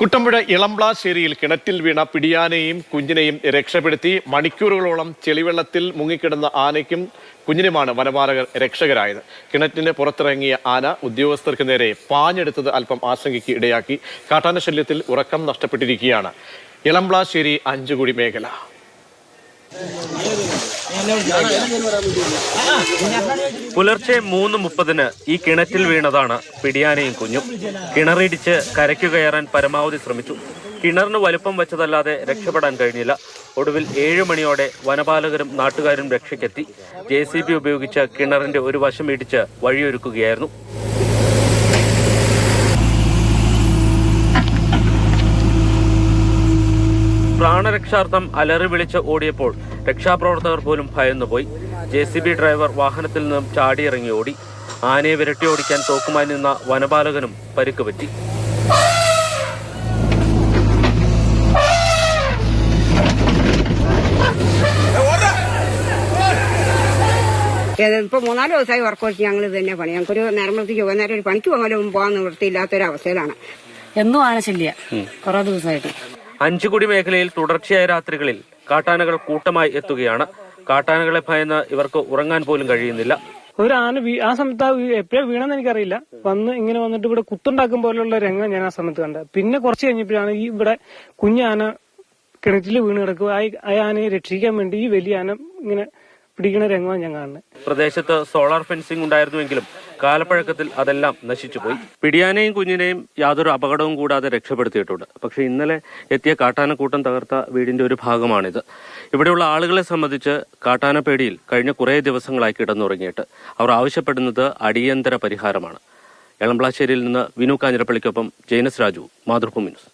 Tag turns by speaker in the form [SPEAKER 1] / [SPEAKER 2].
[SPEAKER 1] കുട്ടമ്പുഴ ഇളംപ്ലാശ്ശേരിയിൽ കിണറ്റിൽ വീണ പിടിയാനയും കുഞ്ഞിനെയും രക്ഷപ്പെടുത്തി മണിക്കൂറുകളോളം ചെളിവെള്ളത്തിൽ മുങ്ങിക്കിടന്ന ആനയ്ക്കും കുഞ്ഞിനുമാണ് വനപാലകർ രക്ഷകരായത്. കിണറ്റിന് പുറത്തിറങ്ങിയ ആന ഉദ്യോഗസ്ഥർക്ക് നേരെ പാഞ്ഞെടുത്തത് അല്പം ആശങ്കയ്ക്ക് ഇടയാക്കി. കാട്ടാന ശല്യത്തിൽ ഉറക്കം നഷ്ടപ്പെട്ടിരിക്കുകയാണ്. ഇളംപ്ലാശ്ശേരി അഞ്ചുകുടി മേഖല.
[SPEAKER 2] പുലർച്ചെ മൂന്ന് മുപ്പതിന് ഈ കിണറ്റിൽ വീണതാണ് പിടിയാനയും കുഞ്ഞും. കിണറിടിച്ച് കരയ്ക്കു കയറാൻ പരമാവധി ശ്രമിച്ചു. കിണറിന് വലുപ്പം വെച്ചതല്ലാതെ രക്ഷപ്പെടാൻ കഴിഞ്ഞില്ല. ഒടുവിൽ ഏഴു മണിയോടെ വനപാലകരും നാട്ടുകാരും രക്ഷയ്ക്കെത്തി. ജെ ഉപയോഗിച്ച് കിണറിന്റെ ഒരു വശം ഇടിച്ച് വഴിയൊരുക്കുകയായിരുന്നു. പ്രാണരക്ഷാർത്ഥം അലറി വിളിച്ച് ഓടിയപ്പോൾ രക്ഷാപ്രവർത്തകർ പോലും ഭയന്നുപോയി. ജെ സി ബി ഡ്രൈവർ വാഹനത്തിൽ നിന്നും ചാടിയിറങ്ങി ഓടി. ആനയെ വിരട്ടി ഓടിക്കാൻ തോക്കുമായി നിന്ന വനപാലകനും പരിക്ക് പറ്റി.
[SPEAKER 3] ഇപ്പൊ മൂന്നാൽ ദിവസമായി വർക്ക് വെച്ച് ഞങ്ങൾ ഇത് തന്നെ പണി. ഞങ്ങൾക്കൊരു നേരമ്പളത്തേക്ക് വൈകുന്നേരം ഒരു പണിക്ക് പോകാനും പോകാൻ നിവൃത്തിയില്ലാത്തൊരവസ്ഥയിലാണ്.
[SPEAKER 4] എന്നും ആണ് ശല്യ കുറെ ദിവസമായിട്ട്.
[SPEAKER 2] അഞ്ചുകുടി മേഖലയിൽ തുടർച്ചയായ രാത്രികളിൽ കാട്ടാനകൾ കൂട്ടമായി എത്തുകയാണ്. കാട്ടാനകളെ ഭയന്ന് ഇവർക്ക് ഉറങ്ങാൻ പോലും കഴിയുന്നില്ല.
[SPEAKER 5] ഒരു ആന ആ സമയത്ത് എപ്പോഴാ വീണെന്ന് എനിക്കറിയില്ല. വന്ന് ഇങ്ങനെ വന്നിട്ട് ഇവിടെ കുത്തുണ്ടാക്കും പോലുള്ള രംഗം ഞാൻ ആ സമയത്ത് കണ്ടത് പിന്നെ കുറച്ച് കഴിഞ്ഞപ്പോഴാണ് ഈ ഇവിടെ കുഞ്ഞാന കിണറ്റിൽ വീണ് കിടക്കുക. ആ ആനയെ രക്ഷിക്കാൻ വേണ്ടി ഈ വലിയ ആന ഇങ്ങനെ പിടിക്കുന്ന രംഗമാണ് ഞാൻ കാണുന്നത്.
[SPEAKER 2] പ്രദേശത്ത് സോളാർ ഫെൻസിംഗ് ഉണ്ടായിരുന്നുവെങ്കിലും കാലപ്പഴക്കത്തിൽ അതെല്ലാം നശിച്ചുപോയി പിടിയാനെയും കുഞ്ഞിനെയും യാതൊരു അപകടവും കൂടാതെ രക്ഷപ്പെടുത്തിയിട്ടുണ്ട്. പക്ഷേ ഇന്നലെ എത്തിയ കാട്ടാനക്കൂട്ടം തകർത്ത വീടിന്റെ ഒരു ഭാഗമാണിത്. ഇവിടെയുള്ള ആളുകളെ സംബന്ധിച്ച് കാട്ടാനപ്പേടിയിൽ കഴിഞ്ഞ കുറേ ദിവസങ്ങളായി കിടന്നുറങ്ങിയിട്ട് അവർ ആവശ്യപ്പെടുന്നത് അടിയന്തര പരിഹാരമാണ്. എളംപ്ലാശ്ശേരിയിൽ നിന്ന് വിനു കാഞ്ഞിരപ്പള്ളിക്കൊപ്പം ജെയിനസ് രാജു മാതൃഭൂമി ന്യൂസ്.